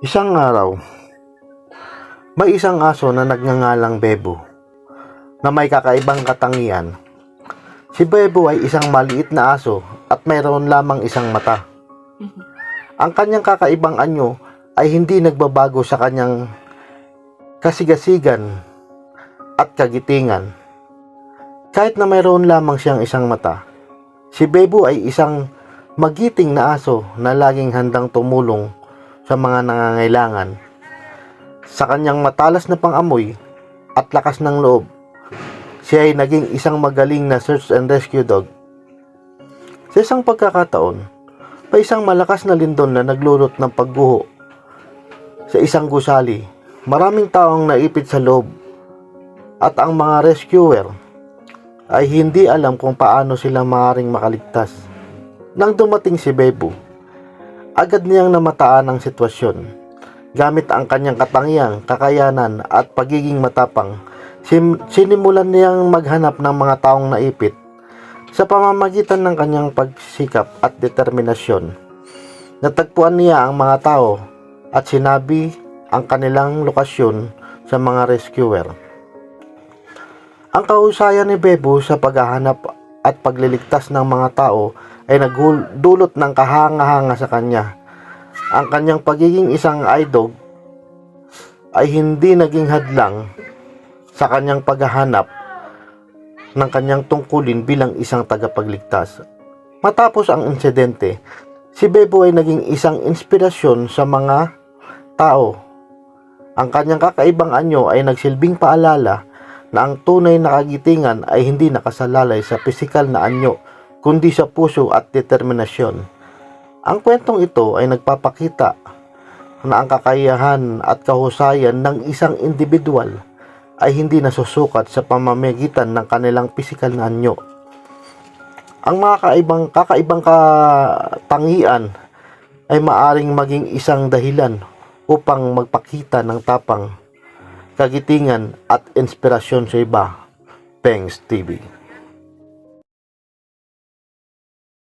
Isang araw, may isang aso na nagngangalang Bebo na may kakaibang katangian. Si Bebo ay isang maliit na aso at mayroon lamang isang mata. Ang kanyang kakaibang anyo ay hindi nagbabago sa kanyang kasigasigan at kagitingan. Kahit na mayroon lamang siyang isang mata, si Bebo ay isang magiting na aso na laging handang tumulong sa mga nangangailangan. Sa kanyang matalas na pangamoy at lakas ng loob, siya ay naging isang magaling na search and rescue dog. Sa isang pagkakataon, may isang malakas na lindon na naglulot ng pagguho sa isang gusali. Maraming tao ang naipit sa loob at ang mga rescuer ay hindi alam kung paano sila maaaring makaligtas. Nang dumating si Bebo, agad niyang namataan ang sitwasyon. Gamit ang kanyang katangiang, kakayanan at pagiging matapang, sim- sinimulan niyang maghanap ng mga taong naipit sa pamamagitan ng kanyang pagsikap at determinasyon. Natagpuan niya ang mga tao at sinabi ang kanilang lokasyon sa mga rescuer. Ang kahusayan ni Bebo sa paghahanap at pagliligtas ng mga tao ay nagdulot ng kahanga-hanga sa kanya. Ang kanyang pagiging isang idog ay hindi naging hadlang sa kanyang paghahanap ng kanyang tungkulin bilang isang tagapagligtas. Matapos ang insidente, si Bebo ay naging isang inspirasyon sa mga tao. Ang kanyang kakaibang anyo ay nagsilbing paalala na ang tunay na kagitingan ay hindi nakasalalay sa pisikal na anyo kundi sa puso at determinasyon. Ang kwentong ito ay nagpapakita na ang kakayahan at kahusayan ng isang individual ay hindi nasusukat sa pamamagitan ng kanilang pisikal na anyo. Ang mga kaibang, kakaibang katangian ay maaring maging isang dahilan upang magpakita ng tapang, kagitingan at inspirasyon sa iba. Pengs TV